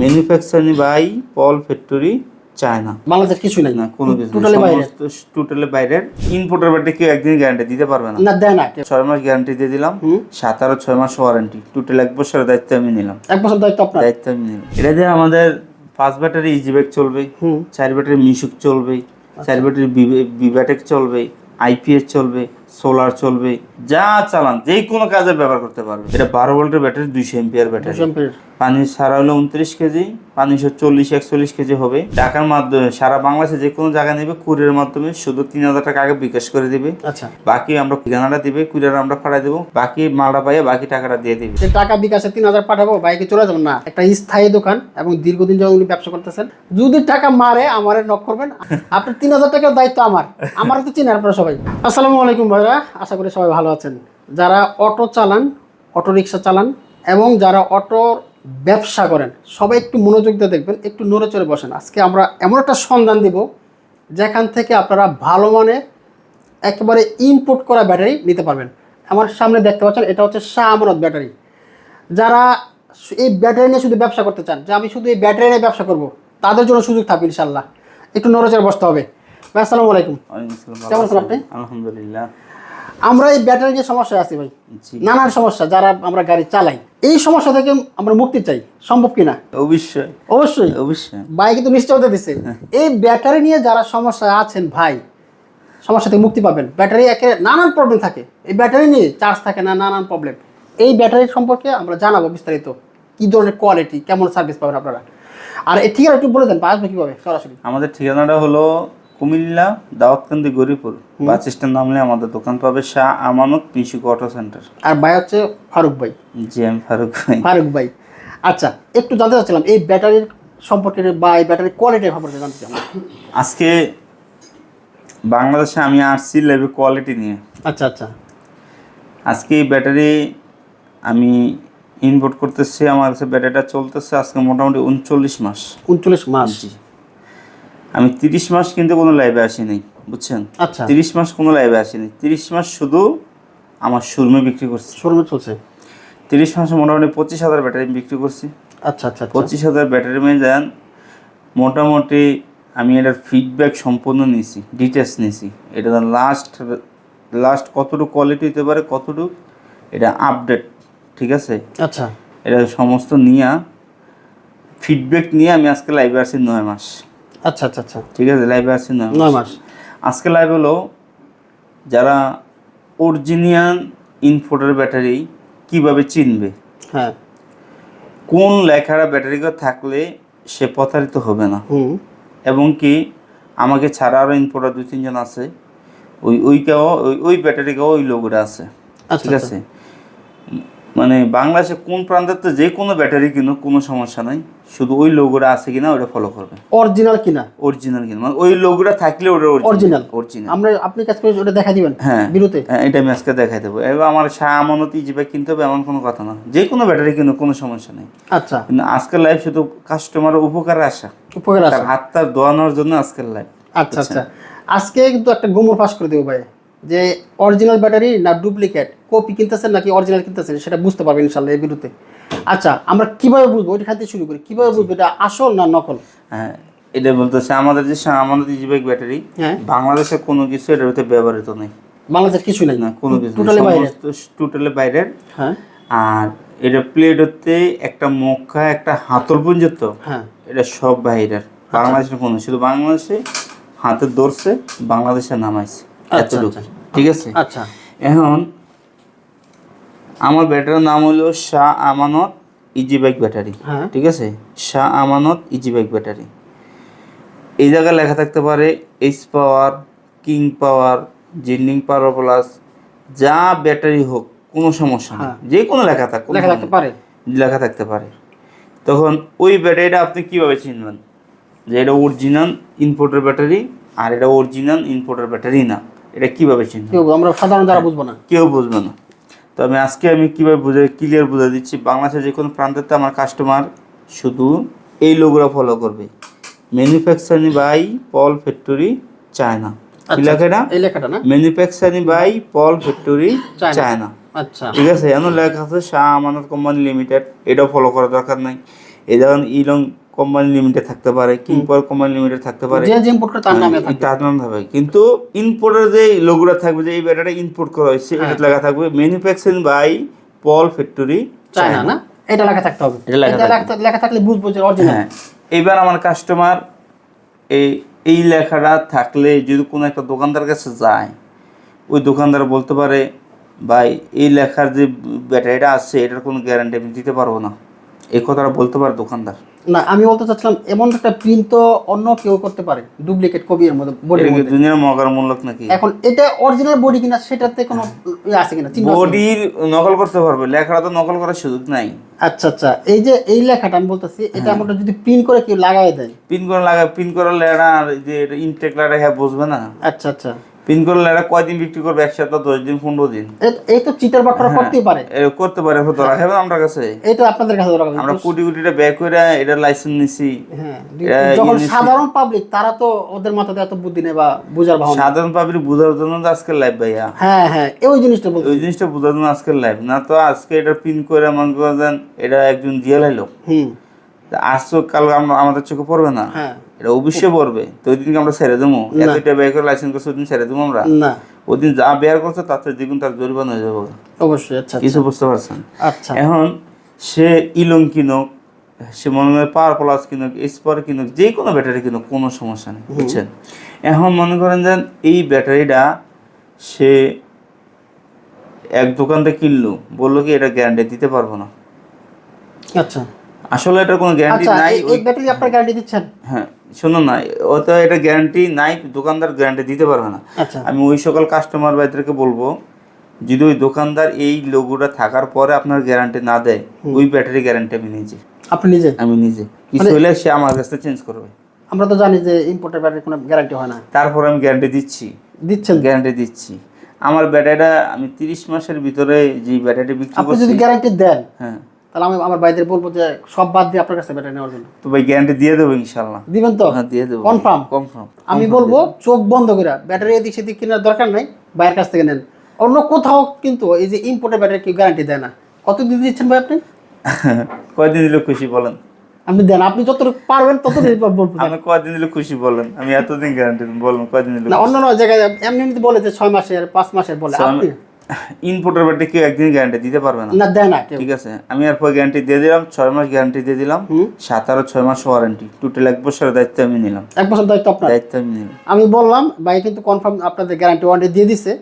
Manufacturing by Paul factory China বাংলাদেশের কিছু নাই। না কোনো কিছু টোটালি বাইরে টোটালি বাইরের। ইম্পোর্টার ব্যাটারি কেউ একদিন গ্যারান্টি দিতে পারবে না। না দেয় না। ছয় মাস গ্যারান্টি দিয়ে দিলাম। সাত আরও ছয় মাস ওয়ারেন্টি টোটাল এক বছরের দায়িত্ব আমি নিলাম। এক বছর দায়িত্ব আপনার? দায়িত্ব আমি নিলাম। এটা দিয়ে আমাদের পাঁচ ব্যাটারি ইজি ব্যাগ চলবে হুম। চার ব্যাটারি মিশুক চলবে আচ্ছা। চার ব্যাটারি বিব্যাটেক চলবে আইপিএস চলবে সোলার চলবে। যা চালান যে কোনো কাজে ব্যবহার করতে পারবে। এটা বারো ভোল্টের ব্যাটারি দুইশো এমপিয়ার ব্যাটারি পানি সারা হলো উনত্রিশ কেজি পানি চল্লিশ একচল্লিশ কেজি হবে। টাকার মাধ্যমে সারা বাংলাদেশে যে কোনো জায়গায় নেবে কুরিয়ার মাধ্যমে শুধু তিন হাজার টাকা আগে বিকাশ করে দিবে। আচ্ছা। বাকি আমরা ঠিকানাটা দিবে কুরিয়ার আমরা পাঠাই দেবো। বাকি মালটা পাইয়ে বাকি টাকাটা দিয়ে দিবে। টাকা বিকাশে তিন হাজার পাঠাবো বাইকে চলে যাব না? একটা স্থায়ী দোকান এবং দীর্ঘদিন যখন উনি ব্যবসা করতেছেন। যদি টাকা মারে আমার নক করবেন। আপনার তিন হাজার টাকার দায়িত্ব আমার। আমার তো চিনেন আপনারা সবাই। আসসালামু আলাইকুম ভাইরা। আশা করি সবাই ভালো আছেন। যারা অটো চালান অটো রিক্সা চালান এবং যারা অটোর ব্যবসা করেন সবাই একটু মনোযোগ দিয়ে দেখবেন একটু নড়ে চড়ে বসেন। আজকে আমরা এমন একটা সন্ধান দিব যেখান থেকে আপনারা ভালো মানে একেবারে ইম্পোর্ট করা ব্যাটারি নিতে পারবেন। আমার সামনে দেখতে পাচ্ছেন এটা হচ্ছে শাহ আমানত ব্যাটারি যারা এই ব্যাটারি নিয়ে শুধু ব্যবসা করতে চান যে আমি শুধু এই ব্যাটারি নিয়ে ব্যবসা করব তাদের জন্য সুযোগ থাকবে ইনশাল্লাহ একটু নড়েচড়ে বসতে হবে। আসসালামু আলাইকুম। কেমন আছেন? আপনি? আলহামদুলিল্লাহ। আমরা এই ব্যাটারি নিয়ে সমস্যায় আছি ভাই নানান সমস্যা যারা আমরা গাড়ি চালাই এই সমস্যা থেকে আমরা মুক্তি চাই সম্ভব কিনা? অবশ্যই। অবশ্যই। অবশ্যই। ভাই কিন্তু নিশ্চয়তা দিচ্ছে এই ব্যাটারি নিয়ে যারা সমস্যায় আছেন ভাই সমস্যা থেকে মুক্তি পাবেন। ব্যাটারি একে নানান প্রবলেম থাকে। এই ব্যাটারি নিয়ে চার্জ থাকে না নানান প্রবলেম এই ব্যাটারি সম্পর্কে আমরা জানাব বিস্তারিত। কি ধরনের কোয়ালিটি কেমন সার্ভিস পাবেন আপনারা? আর এই ঠিকানা একটু বলে দেন আসবে কীভাবে? সরাসরি। আমাদের ঠিকানাটা হলো কুমিল্লা দাওয়াতকান্দি গরিপুর। বাস স্ট্যান্ড নামলে আমাদের দোকান পাবে শাহ আমানত মিশুক অটো সেন্টার। আর ভাই হচ্ছে ফারুক ভাই। জি এম ফারুক ভাই। ফারুক ভাই। আচ্ছা একটু জানতে চাচ্ছিলাম এই ব্যাটারির সম্পর্কে বা এই ব্যাটারির কোয়ালিটি সম্পর্কে জানতে চাই আজকে বাংলাদেশে আমি আসছি লেবে কোয়ালিটি নিয়ে। আচ্ছা আচ্ছা। আজকে এই ব্যাটারি আমি ইম্পোর্ট করতেছি আমার কাছে ব্যাটারিটা চলতেছে আজকে মোটামুটি উনচল্লিশ মাস। উনচল্লিশ মাস। জি। আমি তিরিশ মাস কিন্তু কোনো লাইভে আসিনি বুঝছেন? আচ্ছা। তিরিশ মাস কোনো লাইভে আসিনি। তিরিশ মাস শুধু আমার শোরুমে বিক্রি করছি। শোরুমে চলছে? তিরিশ মাসে মোটামুটি পঁচিশ হাজার ব্যাটারি বিক্রি করছি। আচ্ছা আচ্ছা আচ্ছা। পঁচিশ হাজার ব্যাটারি মেয়ে যান মোটামুটি আমি এটার ফিডব্যাক সম্পূর্ণ নিয়েছি ডিটেলস নিয়েছি। এটা লাস্ট লাস্ট কতটুকু কোয়ালিটি হতে পারে কতটুকু এটা আপডেট ঠিক আছে? আচ্ছা। এটা সমস্ত নিয়ে ফিডব্যাক নিয়ে আমি আজকে লাইভে আসি নয় মাস। আচ্ছা আচ্ছা আচ্ছা। ঠিক আছে লাইভে আসছি না নয় মাস। আজকে লাইভ হলো যারা অরিজিনিয়াল ইনফোটার ব্যাটারি কীভাবে চিনবে? হ্যাঁ। কোন লেখাটা ব্যাটারিকে থাকলে সে প্রতারিত হবে না? এবং কি আমাকে ছাড়া আরও ইনপোর্টার দুই তিনজন আছে? ওই ওইটাও ওই ওই ব্যাটারিকেও ওই লোগোটা আছে। আচ্ছা ঠিক আছে? মানে বাংলাদেশে কোন প্রান্তের তো যে কোনো ব্যাটারি কিনো কোনো সমস্যা নাই। শুধু ওই লোগোটা আছে কিনা ওটা ফলো করবে। অরিজিনাল কিনা? অরিজিনাল কিনা। মানে ওই লোগোটা থাকলে ওটা অরিজিনাল অরিজিনাল আমরা আপনি কাজ করে ওটা দেখা দিবেন হ্যাঁ। বিরুতে? হ্যাঁ, এটা আমি আজকে দেখাই দেবো। এবার আমার শাহ আমানত ইজিবাই কিনতে হবে এমন কোনো কথা না। যে কোনো ব্যাটারি কিনো কোনো সমস্যা নেই। আচ্ছা। কিন্তু আজকের লাইভ শুধু কাস্টমার উপকারে আসা উপকার আছে তার হাত তার দোয়ানোর জন্য আজকের লাইভ আচ্ছা আচ্ছা। আজকে কিন্তু একটা গোমর ফাঁস করে দেবো ভাই। যে অরিজিনাল ব্যাটারি না ডুপ্লিকেট কপি কিনতেছেন নাকি অরিজিনাল কিনতেছেন? সেটা বুঝতে পারবেন ইনশাল্লাহ এই বিরুতে আচ্ছা আমরা কীভাবে বুঝব? ওইটা খাতে শুরু করি। কীভাবে বুঝব এটা আসল না নকল? হ্যাঁ এটা বলতেছে আমাদের যে শাহ আমানত ইজিবাইক ব্যাটারি হ্যাঁ। বাংলাদেশে কোনো কিছু এটার ভিতরে ব্যবহৃত নেই। বাংলাদেশের কিছু নেই। না কোনো কিছু টোটালি বাইরে টোটালি বাইরের। হ্যাঁ। আর এটা প্লেট হতে একটা মক্কা একটা হাতল পর্যন্ত। হ্যাঁ। এটা সব বাইরের। বাংলাদেশের কোনো শুধু বাংলাদেশে হাতে ধরছে বাংলাদেশে নামাইছে। আচ্ছা, এতটুকু আচ্ছা। ঠিক আছে? আচ্ছা। এখন আমার ব্যাটারির নাম হলো Shah Amanat easy bike battery হ্যাঁ। ঠিক আছে? Shah Amanat easy bike battery. এই জায়গায় লেখা থাকতে পারে H power king power Jinding power plus যা ব্যাটারি হোক কোনো সমস্যা নেই। হ্যাঁ। যে কোনো লেখা থাক লেখা থাকতে পারে। লেখা থাকতে পারে। তখন ওই ব্যাটারিটা আপনি কীভাবে চিনবেন? যে এটা অরিজিনাল ইনপোর্টার ব্যাটারি আর এটা অরিজিনাল ইনপোর্টার ব্যাটারি না। এটা কীভাবে চিনবেন কি আমরা সাধারণ যারা বুঝব না। কেউ বুঝবে না। তো আমি আজকে আমি কীভাবে বুঝে ক্লিয়ার বুঝে দিচ্ছি। বাংলাদেশের যে কোনো প্রান্তেতে আমার কাস্টমার শুধু এই লোগোরা ফলো করবে। Manufacturing by Paul factory China কি আচ্ছা, লেখা এটা? এই লেখাটা না? Manufacturing by Paul factory China. China আচ্ছা। ঠিক আছে এমন লেখা আছে শাহ আমানত কোম্পানি লিমিটেড এটাও ফলো করার দরকার নাই। এই যেমন ইলং কোম্পানি লিমিটেড থাকতে পারে কিংপর কোম্পানি লিমিটেড থাকতে পারে। যে যে ইম্পোর্ট করে তার নামে থাকবে। তার নাম থাকবে। কিন্তু ইনপোর্টের যে লোগোটা থাকবে যে এই ব্যাটারিটা ইম্পোর্ট করা হয়েছে হ্যাঁ। এটা লেখা থাকবে manufacturing by Paul factory China না? এটা লেখা থাকতে হবে। এটা লেখা এটা লেখা লেখা থাকলে বুঝব যে অরিজিনাল হ্যাঁ। এবার আমার কাস্টমার এই এই লেখাটা থাকলে যদি কোনো একটা দোকানদার কাছে যায় ওই দোকানদার বলতে পারে ভাই এই লেখার যে ব্যাটারিটা আছে এটার কোনো গ্যারান্টি আমি দিতে পারব না। এই কথাটা বলতে পারে দোকানদার। না আমি বলতে চাচ্ছিলাম এমন একটা প্রিন্ট তো অন্য কেউ করতে পারে ডুপ্লিকেট কপি এর মধ্যে এটা মধ্যে। দুনিয়ার মগার মূল্যক নাকি? এখন এটা অরিজিনাল বডি কিনা সেটাতে কোনো ইয়ে আছে কিনা চিহ্ন বডির নকল করতে পারবে লেখাটা তো নকল করার সুযোগ নাই। আচ্ছা আচ্ছা এই যে এই লেখাটা আমি বলতেছি এটা হ্যাঁ। আমরা যদি প্রিন্ট করে কেউ লাগাই দেয়? প্রিন্ট করে লাগা প্রিন্ট করে লেড়া আর যে ইনটেক লেড়া হ্যাঁ বুঝবে না। আচ্ছা আচ্ছা। পিন করে লেড়া কয়দিন বিক্রি করবে? এক সপ্তাহ দশ দিন পনেরো দিন? এই তো চিটার বাটরা হ্যাঁ। করতেই পারে। করতে পারে খাবে আমার কাছে। এটা আপনাদের কাছে আমরা কোটি কোটিটা ব্যয় করে এটা লাইসেন্স নিছি। হ্যাঁ যখন সাধারণ পাবলিক তারা তো ওদের মাথাতে এত বুদ্ধি নেই বা বুঝার ভাবনা। সাধারণ পাবলিক বোঝার জন্য তো আজকের লাইভ ভাইয়া। হ্যাঁ হ্যাঁ ওই জিনিসটা বলতে ওই জিনিসটা বোঝার জন্য আজকের লাইভ না তো আজকে এটা পিন করে মনে করেন এটা একজন দিয়ে লাইলো হুম। আজ তো কাল আমরা আমাদের চোখে পড়বে না। হ্যাঁ। এটা অবশ্যই পড়বে। তো ওই দিনকে আমরা ছেড়ে দেবো। এতটা ব্যয় করে লাইসেন্স করছে ওই দিন ছেড়ে দেবো আমরা। না। ওই দিন যা বেয়ার করছে তার থেকে দ্বিগুণ তার জরিমানা হয়ে যাবে। অবশ্যই আচ্ছা কিছু বুঝতে পারছেন? আচ্ছা। এখন সে ইলং কিনুক সে মনে করে পাওয়ার প্লাস কিনুক স্পার কিনুক যে কোনো ব্যাটারি কিনুক কোনো সমস্যা নেই বুঝছেন? এখন মনে করেন যে এই ব্যাটারিটা সে এক দোকান থেকে কিনলো। বলল কি এটা গ্যারান্টি দিতে পারব না। আচ্ছা। আসলে এটার কোনো গ্যারান্টি আচ্ছা নাই এই- এই ব্যাটারি আপনার গ্যারান্টি দিচ্ছেন? হ্যাঁ শুনুন না ও তো এটা গ্যারান্টি নাই দোকানদার গ্যারান্টি দিতে পারবে না। আচ্ছা। আমি ওই সকল কাস্টমার ভাইদেরকে বলব যদি ওই দোকানদার এই লোগোটা থাকার পরে আপনার গ্যারান্টি না দেয় ওই ব্যাটারি গ্যারান্টি আমি নিজে। আপনি নিজে? আমি নিজে। কিছু মানে হলে সে আমার কাছে চেঞ্জ করবে। আমরা তো জানি যে ইম্পোর্টের ব্যাটারি কোনো গ্যারান্টি হয় না। তারপর আমি গ্যারান্টি দিচ্ছি। দিচ্ছেন? গ্যারান্টি দিচ্ছি। আমার ব্যাটারিটা আমি তিরিশ মাসের ভিতরে যে ব্যাটারি বিক্রি আপনি করছি যদি গ্যারান্টি দেন হ্যাঁ। তাহলে আমি আমার ভাইদের বলব যে সব বাদ দিয়ে আপনার কাছে ব্যাটারি নেওয়ার জন্য। তো ভাই গ্যারান্টি দিয়ে দেবো ইনশাল্লাহ দিবেন তো? হ্যাঁ দিয়ে দেবো। Confirm? কনফার্ম আমি বলব চোখ বন্ধ করে ব্যাটারি এদিক সেদিক কেনার দরকার নাই বাইরের কাছ থেকে নেন। অন্য কোথাও কিন্তু এই যে ইম্পোর্টের ব্যাটারি কেউ গ্যারান্টি দেয় না। কত দিন দিচ্ছেন ভাই আপনি? কয়দিন দিলে খুশি বলেন। আপনি দেন আপনি যতটুকু পারবেন তত ততটুকু বলবেন আমি কয়দিন দিলে খুশি বলেন আমি এতদিন গ্যারান্টি বলুন কয়দিন দিলে না অন্য অন্য জায়গায় এমনি এমনি বলে যে ছয় মাসের পাঁচ মাসের বলে আপনি? ইনপুটের ব্যাটারি কেউ একদিন গ্যারান্টি দিতে পারবে না। না দেয় না ঠিক আছে? আমি এরপর গ্যারান্টি দিয়ে দিলাম ছয় মাস গ্যারান্টি দিয়ে দিলাম। সাত আরও ছয় মাস ওয়ারেন্টি টোটাল এক বছরের দায়িত্ব আমি নিলাম। এক বছর দায়িত্ব আপনার? দায়িত্ব আমি নিলাম। আমি বললাম ভাই কিন্তু কনফার্ম আপনাদের গ্যারান্টি ওয়ারেন্টি দিয়ে দিছে।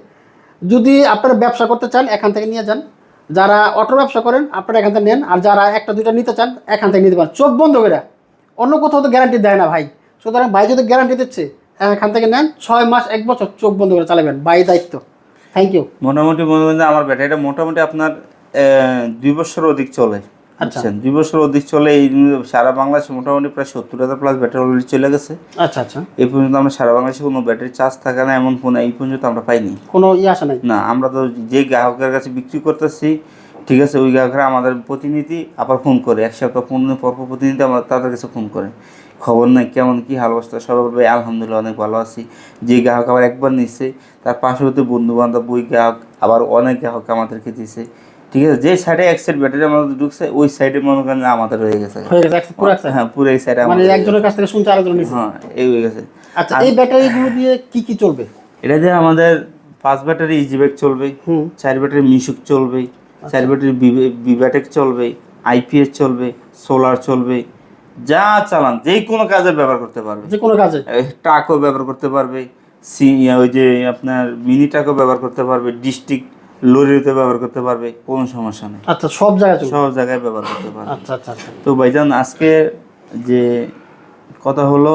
যদি আপনারা ব্যবসা করতে চান এখান থেকে নিয়ে যান। যারা অটো ব্যবসা করেন আপনারা এখান থেকে নেন। আর যারা একটা দুইটা নিতে চান এখান থেকে নিতে পারেন। চোখ বন্ধ করে। অন্য কোথাও তো গ্যারান্টি দেয় না ভাই। সুতরাং ভাই যদি গ্যারান্টি দিচ্ছে এখান থেকে নেন। ছয় মাস এক বছর চোখ বন্ধ করে চালাবেন। ভাই দায়িত্ব। থ্যাংক ইউ মোটামুটি মনে করেন আমার ব্যাটারিটা মোটামুটি আপনার দুই বছর অধিক চলে। বুঝছেন? দুই বছর অধিক চলে এই সারা বাংলাদেশে মোটামুটি প্রায় সত্তর হাজার প্লাস ব্যাটারি অলরেডি চলে গেছে। আচ্ছা আচ্ছা। এই পর্যন্ত আমরা সারা বাংলাদেশে কোনো ব্যাটারি চার্জ থাকে না এমন ফোন এই পর্যন্ত আমরা পাইনি। কোনো ইয়ে আসে নাই? না আমরা তো যে গ্রাহকের কাছে বিক্রি করতেছি ঠিক আছে ওই গ্রাহকরা আমাদের প্রতিনিধি আবার ফোন করে এক সপ্তাহ পনেরো পর প্রতিনিধি আমরা তাদের কাছে ফোন করে। খবর নাই কেমন কি হাল অবস্থা? সবাই আলহামদুলিল্লাহ অনেক ভালো আছি। যে গ্রাহক আবার একবার নিচ্ছে তার পার্শ্ববর্তী বন্ধু বান্ধব ওই গ্রাহক আবার অনেক গ্রাহক আমাদেরকে দিছে। ঠিক আছে যে সাইডে এক সাইড ব্যাটারি আমাদের ঢুকছে ওই সাইডে মনে করেন আমাদের হয়ে গেছে। হয়ে পুরো একশো। হ্যাঁ পুরো এই সাইডে মানে আমাদের একজনের কাছ থেকে শুনছে আরেকজন হ্যাঁ এই হয়ে গেছে। আচ্ছা এই ব্যাটারিগুলো দিয়ে কি কি চলবে? এটা দিয়ে আমাদের পাঁচ ব্যাটারি ইজি ব্যাগ চলবে চার ব্যাটারি মিশুক চলবে আচ্ছা। চার ব্যাটারি বিব্যাটেক চলবে আইপিএস চলবে সোলার চলবে যা চালান যে কোনো কাজে ব্যবহার করতে পারবে। যে কোনো কাজে। ট্রাকও ব্যবহার করতে পারবে সি ওই যে আপনার মিনি ট্রাকও ব্যবহার করতে পারবে ডিস্ট্রিক্ট লরিতে ব্যবহার করতে পারবে কোনো সমস্যা নেই। আচ্ছা সব জায়গায় সব জায়গায় ব্যবহার করতে পারবে। আচ্ছা আচ্ছা আচ্ছা। তো ভাইজান আজকে যে কথা হলো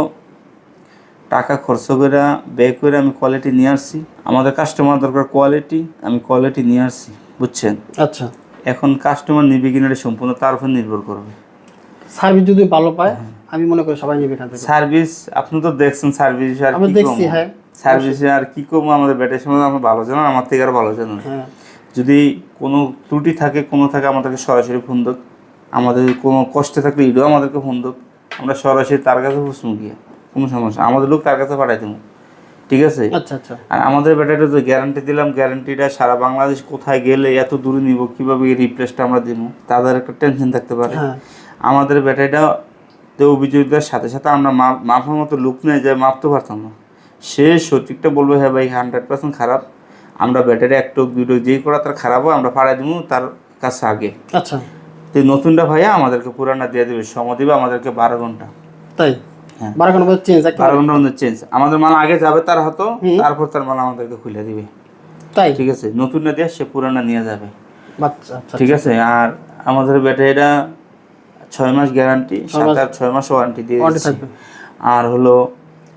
টাকা খরচ করে ব্যয় করে আমি কোয়ালিটি নিয়ে আসছি। আমাদের কাস্টমার দরকার কোয়ালিটি আমি কোয়ালিটি নিয়ে আসছি বুঝছেন? আচ্ছা। এখন কাস্টমার নিবে কিনা সম্পূর্ণ তার উপর নির্ভর করবে। সার্ভিস যদি ভালো পায় আমি মনে করি সবাই নেবে এখান থেকে। সার্ভিস আপনি তো দেখছেন সার্ভিস আর আমি দেখছি, হ্যাঁ। সার্ভিসে আর কি কম আমাদের ব্যাটের আমরা ভালো জানেন আমার থেকে আর ভালো জানেন হ্যাঁ। যদি কোনো ত্রুটি থাকে কোনো থাকে আমাদেরকে সরাসরি ফোন দোক আমাদের কোনো কষ্টে থাকলে ইডো আমাদেরকে ফোন দোক আমরা সরাসরি তার কাছে বুঝব গিয়ে। কোনো সমস্যা আমাদের লোক তার কাছে পাঠাই দেবো। ঠিক আছে? আচ্ছা আচ্ছা। আর আমাদের ব্যাটারিটা যে গ্যারান্টি দিলাম। গ্যারান্টিটা সারা বাংলাদেশ কোথায় গেলে এত দূরে নিব কীভাবে রিপ্লেসটা আমরা দিব? তাদের একটা টেনশন থাকতে পারে। হ্যাঁ। আমাদের ব্যাটারিটা তো অভিযোগের সাথে সাথে আমরা মাপ মাপার মতো লুক নিয়ে যাই মাপতে পারতাম না। সে সঠিকটা বলব হ্যাঁ ভাই হান্ড্রেড পার্সেন্ট খারাপ। আমরা ব্যাটারি এক টোক দুই টোক যেই করা তার খারাপ হয় আমরা পাড়াই দিব তার কাছে আগে। আচ্ছা। তো নতুনটা ভাইয়া আমাদেরকে পুরানা দিয়ে দেবে সময় দিবে আমাদেরকে বারো ঘণ্টা। তাই? হ্যাঁ। বারো ঘণ্টা চেঞ্জ বারো ঘণ্টা আমাদের চেঞ্জ আমাদের মাল আগে যাবে তার হতো তারপর তার মাল আমাদেরকে খুলে দিবে। তাই? ঠিক আছে নতুনটা দিয়ে সে পুরানা নিয়ে যাবে। আচ্ছা আচ্ছা ঠিক আছে আর আমাদের ব্যাটারিটা ছয় মাস গ্যারান্টি সাত আর ছয় মাস ওয়ারেন্টি দিয়ে থাকবে। আর হলো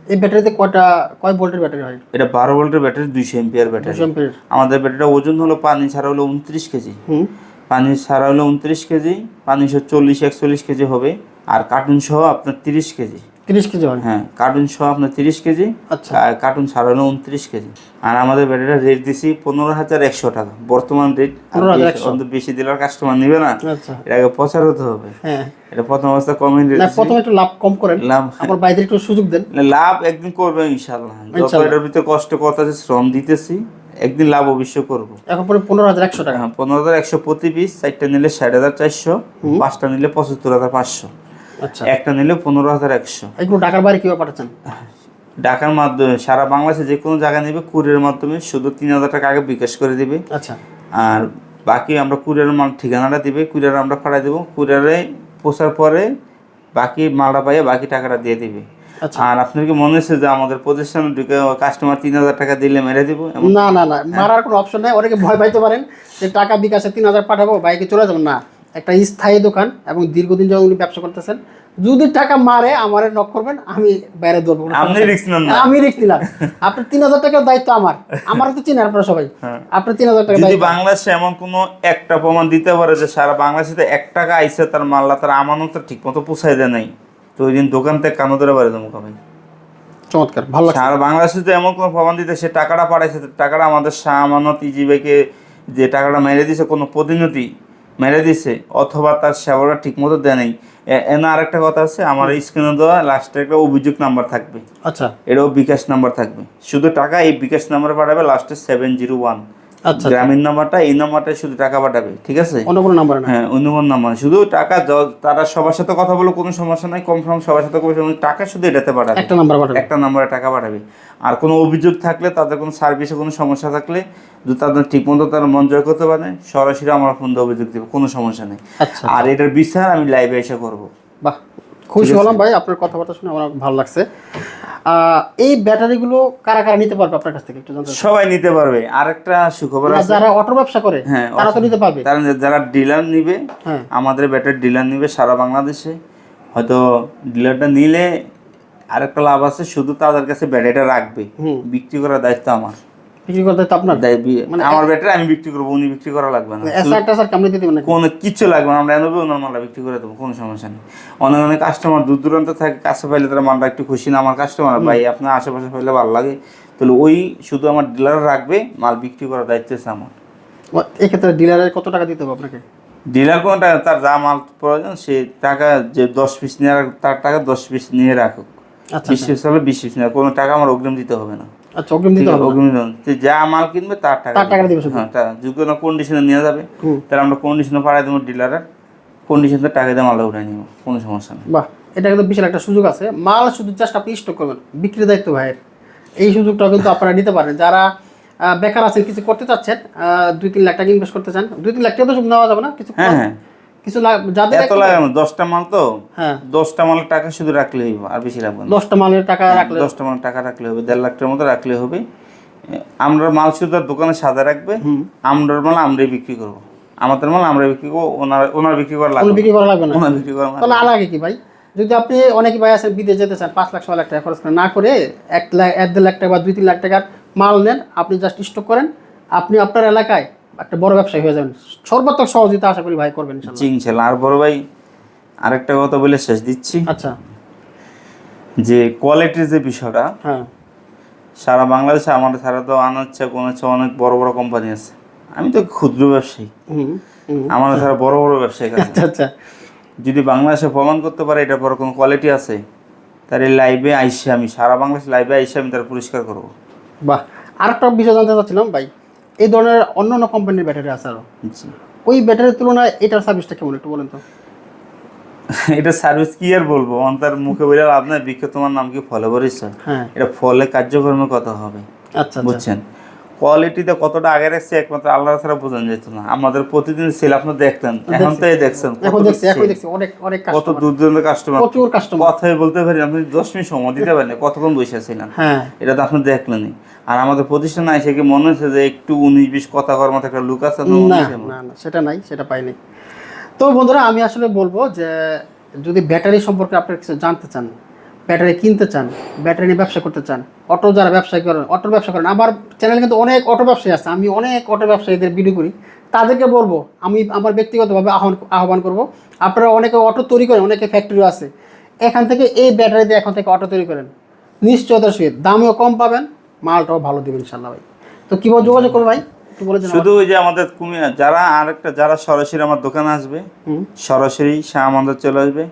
এই ব্যাটারিতে কয়টা কয় ভোল্টের ব্যাটারি হয়? এটা বারো ভোল্টের ব্যাটারি দুইশো এম্পিয়ার ব্যাটারি। আমাদের ব্যাটারিটা ওজন হলো পানি ছাড়া হলো উনত্রিশ কেজি। হুম। পানি ছাড়া হলো উনত্রিশ কেজি পানি সহ চল্লিশ একচল্লিশ কেজি হবে। আর কার্টুন সহ আপনার তিরিশ কেজি। তিরিশ কেজি হয়? হ্যাঁ কার্টুন সহ আপনার তিরিশ কেজি আচ্ছা। আর কার্টুন ছাড়া হলো উনত্রিশ কেজি। আর আমাদের ব্যাটারিটা রেট দিছি পনেরো হাজার একশো টাকা। বর্তমান রেট 15,100 বেশি দিলে কাস্টমার নিবে না। আচ্ছা। এর আগে প্রচার হতে হবে। হ্যাঁ। এটা প্রথম অবস্থা না প্রথমে একটু লাভ কম করেন। লাভ। আমার বাইরে একটু সুযোগ দেন। লাভ একদিন করবে ইনশাল্লাহ যত। এটার ভিতরে কষ্ট করতে আছে শ্রম দিতেছি একদিন লাভ অবশ্যই করব। এখন পরে পনেরো হাজার একশো টাকা। হ্যাঁ পনেরো হাজার একশো প্রতি পিস চারটা নিলে ষাট হাজার চারশো পাঁচটা নিলে পঁচাত্তর হাজার পাঁচশো। একটা নিলে পনেরো হাজার একশো। এগুলো ঢাকার বাইরে কীভাবে পাঠাচ্ছেন? ঢাকার মাধ্যমে সারা বাংলাদেশে যে কোনো জায়গায় নেবে কুরিয়ার মাধ্যমে। শুধু তিন হাজার টাকা আগে বিকাশ করে দিবে। আচ্ছা। আর বাকি আমরা কুরিয়ার মাল ঠিকানাটা দিবে কুরিয়ার আমরা পাঠাই দেবো। কুরিয়ারে পৌঁছার পরে বাকি মালটা পাইয়ে বাকি টাকাটা দিয়ে দিবে। আচ্ছা। আর আপনার কি মনে হচ্ছে যে আমাদের প্রতিষ্ঠানে ঢুকে কাস্টমার তিন হাজার টাকা দিলে মেরে দিব? না না না মারার কোনো অপশন নেই। অনেকে ভয় পাইতে পারেন যে টাকা বিকাশে তিন হাজার পাঠাবো বাইকে চলে যাবেন। না একটা স্থায়ী দোকান এবং দীর্ঘদিন যখন উনি ব্যবসা করতেছেন। যদি টাকা মারে আমার নক করবেন আমি বাইরে ধরবো রিস্ক আমি রিস্ক নিলাম। আপনার তিন হাজার টাকার দায়িত্ব আমার। আমার তো চিনেন আপনারা সবাই। হ্যাঁ। আপনার তিন হাজার টাকা যদি বাংলাদেশে এমন কোনো একটা প্রমাণ দিতে পারে যে সারা বাংলাদেশে এক টাকা আইসে তার মাল্লা তার আমানত ঠিক মতো পুষাই দেয় নাই। তো ওই দিন দোকান থেকে কানো ধরে বাড়ি দেবো ভাই চমৎকার ভালো সারা বাংলাদেশে তো এমন কোনো প্রমাণ দিতে সে টাকাটা পাঠাইছে টাকাটা আমাদের শাহ আমানত ইজি ভাইকে যে টাকাটা মেরে দিছে কোনো প্রতিনিধি মেরে দিছে অথবা তার সেবাটা ঠিক মতো দেয় নাই। এনে আরেকটা কথা আছে আমার স্ক্রিনে দেওয়া লাস্টে একটা অভিযোগ নাম্বার থাকবে। আচ্ছা। এটাও বিকাশ নাম্বার থাকবে। শুধু টাকা এই বিকাশ নাম্বার পাঠাবে লাস্টে সেভেন জিরো ওয়ান গ্রামীণ নাম্বারটা এই নাম্বারটায় শুধু টাকা পাঠাবে ঠিক আছে? অন্য কোনো নাম্বার হ্যাঁ অন্য কোনো নাম্বার। শুধু টাকা তারা সবার সাথে কথা বলে কোনো সমস্যা নাই কনফার্ম সবার সাথে কোনো টাকা শুধু এটাতে পাঠাবে। একটা নাম্বার পাঠাবেন একটা নাম্বারে টাকা পাঠাবে। আর কোনো অভিযোগ থাকলে তাদের কোনো সার্ভিসে কোনো সমস্যা থাকলে যদি তাদের ঠিকমতো তারা মন জয় করতে পারে সরাসরি আমার ফোন দিয়ে অভিযোগ দেবে কোনো সমস্যা নেই। আচ্ছা আর এটার বিচার আমি লাইভে এসে করব। বাহ। খুশি হলাম ভাই আপনার কথাবার্তা শুনে আমার ভালো লাগছে। এই ব্যাটারিগুলো কারা কারা নিতে পারবে আপনার কাছ থেকে একটু জানতে সবাই নিতে পারবে। আরেকটা সুখবর আছে। যারা অটো ব্যবসা করে হ্যাঁ, তারা তো নিতে পারবে। তারা যারা ডিলার নিবে হ্যাঁ। আমাদের ব্যাটারি ডিলার নিবে সারা বাংলাদেশে। হয়তো ডিলারটা নিলে আরেকটা লাভ আছে শুধু তাদের কাছে ব্যাটারিটা রাখবে। বিক্রি করার দায়িত্ব আমার। বিক্রি করতে তো আপনার? দায়- বি- আমার ব্যাটারি আমি বিক্রি করব উনি বিক্রি করা লাগবে না। এসআর টেসার কামড়ে দিতে না কোনো কিচ্ছু লাগবে না আমরা এনেবো ওনার মালটা বিক্রি করে দেবো কোনো সমস্যা নেই। অনেক অনেক কাস্টমার দূর দূরান্ত থাকে কাছে পাইলে তারা মালটা একটু খুশি না আমার কাস্টমার ভাই আপনার আশেপাশে পাইলে ভালো লাগে। তাহলে ওই শুধু আমার ডিলার রাখবে মাল বিক্রি করার দায়িত্ব আছে আমার। এক্ষেত্রে ডিলারের কত টাকা দিতে হবে আপনাকে? ডিলার কোনো টাকা তার যা মাল প্রয়োজন সে টাকা যে দশ পিস নিয়ে তার টাকা দশ পিস নিয়ে রাখুক। আচ্ছা বিশ পিস হবে বিশ পিস নেওয়া কোনো টাকা আমার অগ্রিম দিতে হবে না। আচ্ছা অগ্রিম দিতে হবে অগ্রিম দিতে যা মাল কিনবে তার টাকা তার টাকা দিবে হ্যাঁ যদি কোনো কন্ডিশনে নিয়ে যাবে তাহলে আমরা কন্ডিশনে পাঠাই দেবো ডিলারের কন্ডিশনে টাকা দিয়ে মালটা উঠে নিব কোনো সমস্যা নেই। বাহ এটা কিন্তু বিশাল একটা সুযোগ আছে। মাল শুধু জাস্ট আপনি স্টক করবেন বিক্রির দায়িত্ব ভাইয়ের। এই সুযোগটা কিন্তু আপনারা নিতে পারেন। যারা বেকার আছেন কিছু করতে চাচ্ছেন দুই তিন লাখ টাকা ইনভেস্ট করতে চান দুই তিন লাখ টাকা তো নেওয়া যাবে না কিছু হ্যাঁ হ্যাঁ। কিছু লাগ- যাদের এত লাগে না দশটা মাল তো? হ্যাঁ। দশটা মালের টাকা শুধু রাখলে হইব আর বেশি লাগবে না। দশটা মালের টাকা রাখলে দশটা মাল টাকা রাখলে হবে দেড় লাখ টাকার মতো রাখলে হবে। আমরা মাল শুধু তার দোকানে সাদা রাখবে আমরার মাল আমরাই বিক্রি করব। আমাদের মাল আমরা বিক্রি করব ওনার ওনার বিক্রি করা লাগবে বিক্রি করা লাগবে না। ওনার বিক্রি করা লাগবে তাহলে আলাগে কি ভাই? যদি আপনি অনেক ভাই আছেন বিদেশ যেতে চান পাঁচ লাখ ছয় লাখ টাকা খরচ না করে এক লাখ এক দেড় লাখ টাকা বা দুই তিন লাখ টাকার মাল নেন আপনি জাস্ট স্টক করেন। আপনি আপনার এলাকায় একটা বড় ব্যবসায়ী হয়ে যাবেন। সর্বাত্মক সহযোগিতা আশা করি ভাই করবেন। জি ইনশাল্লাহ। আর বড় ভাই আরেকটা কথা বলে শেষ দিচ্ছি। আচ্ছা। যে কোয়ালিটির যে বিষয়টা হ্যাঁ। সারা বাংলাদেশে আমার ছাড়া তো আনাচ্ছে কোনো হচ্ছে অনেক বড় বড় কোম্পানি আছে। আমি তো ক্ষুদ্র ব্যবসায়ী। আমার ছাড়া বড় বড় ব্যবসায়ী আচ্ছা আচ্ছা। যদি বাংলাদেশে প্রমাণ করতে পারে এটার পর কোনো কোয়ালিটি আছে তার এই লাইভে আইসে আমি সারা বাংলাদেশ লাইভে আইসে আমি তার পুরস্কার করব। বাহ। আরেকটা বিষয় জানতে চাচ্ছিলাম ভাই। এই ধরনের অন্য অন্য কোম্পানির ব্যাটারি আছে আরও ওই ব্যাটারির তুলনায় এটার সার্ভিসটা কেমন একটু বলেন তো। এটা সার্ভিস কি আর বলব? অন্তর মুখে বলে আপনার বিখ্যাত তোমার নাম কি ফলে বলিস? হ্যাঁ। এটা ফলে কার্যক্রমে কথা হবে। আচ্ছা আচ্ছা। বুঝছেন? কোয়ালিটিতে কতটা আগে রাখছে একমাত্র আল্লাহ ছাড়া বোঝানো যেত না। আমাদের প্রতিদিন সেল আপনি দেখতেন এখন তো এই দেখছেন কত দূর দূরান্ত কাস্টমার প্রচুর কাস্টমার কথাই বলতে পারি আপনি দশ মিনিট সময় দিতে পারেন কতক্ষণ বসে ছিলেন? হ্যাঁ। এটা তো আপনি দেখলেনই আর আমাদের প্রতিষ্ঠানে এসে কি মনে হচ্ছে যে একটু উনিশ বিশ কথা করার মতো একটা লুক আছে? না না না না সেটা নাই সেটা পাইনি। তো বন্ধুরা আমি আসলে বলব যে যদি ব্যাটারি সম্পর্কে আপনারা কিছু জানতে চান ব্যাটারি কিনতে চান ব্যাটারি নিয়ে ব্যবসা করতে চান অটো যারা ব্যবসা করেন অটো ব্যবসা করেন আমার চ্যানেলে কিন্তু অনেক অটো ব্যবসায়ী আছে আমি অনেক অটো ব্যবসায়ীদের ভিডিও করি তাদেরকে বলব আমি আমার ব্যক্তিগতভাবে আহ্বান আহ্বান করব আপনারা অনেকে অটো তৈরি করেন অনেকে ফ্যাক্টরিও আছে এখান থেকে এই ব্যাটারি দিয়ে এখন থেকে অটো তৈরি করেন নিশ্চয়তার সহিত দামেও কম পাবেন মালটাও ভালো দেবেন ইনশাল্লাহ ভাই। তো কীভাবে যোগাযোগ করব ভাই শুধু ওই যে আমাদের কুমিল্লা যারা আরেকটা যারা সরাসরি আমার দোকানে আসবে সরাসরি শাহ আমাদের চলে আসবে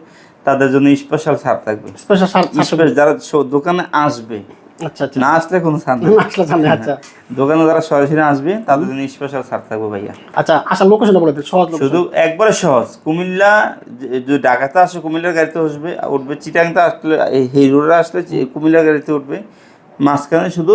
তাদের জন্য স্পেশাল ছাড় থাকবে। স্পেশাল সার স্পেশাল যারা দোকানে আসবে আচ্ছা আচ্ছা। না আসলে কোনো ছাড় আসলে সামনে আচ্ছা। দোকানে যারা সরাসরি আসবে তাদের জন্য স্পেশাল ছাড় থাকবে ভাইয়া। আচ্ছা আসার লোকেশনটা বলে দিন সহজ শুধু একবারে সহজ। কুমিল্লা যে- যদি ঢাকাতে আসে কুমিল্লার গাড়িতে আসবে উঠবে। চিটাংতে আসলে এই হিরোরা আসলে কুমিল্লার গাড়িতে উঠবে। মাঝখানে শুধু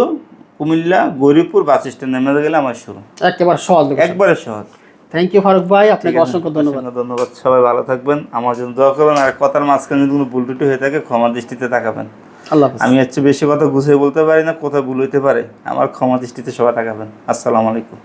কুমিল্লা গরিবপুর বাস স্ট্যান্ড নেমে গেলে আমার শুরু একেবারে সহজ একবারে সহজ। থ্যাংক ইউ ফারুক ভাই আপনাকে অসংখ্য ধন্যবাদ। ধন্যবাদ সবাই ভালো থাকবেন আমার জন্য দোয়া করবেন আর কথার মাঝখানে যদি কোনো ভুল টুটি হয়ে থাকে ক্ষমা দৃষ্টিতে তাকাবেন। আল্লাহ আমি হচ্ছে বেশি কথা গুছিয়ে বলতে পারি না কোথায় ভুল হইতে পারে আমার ক্ষমা দৃষ্টিতে সবাই তাকাবেন। আসসালামু আলাইকুম।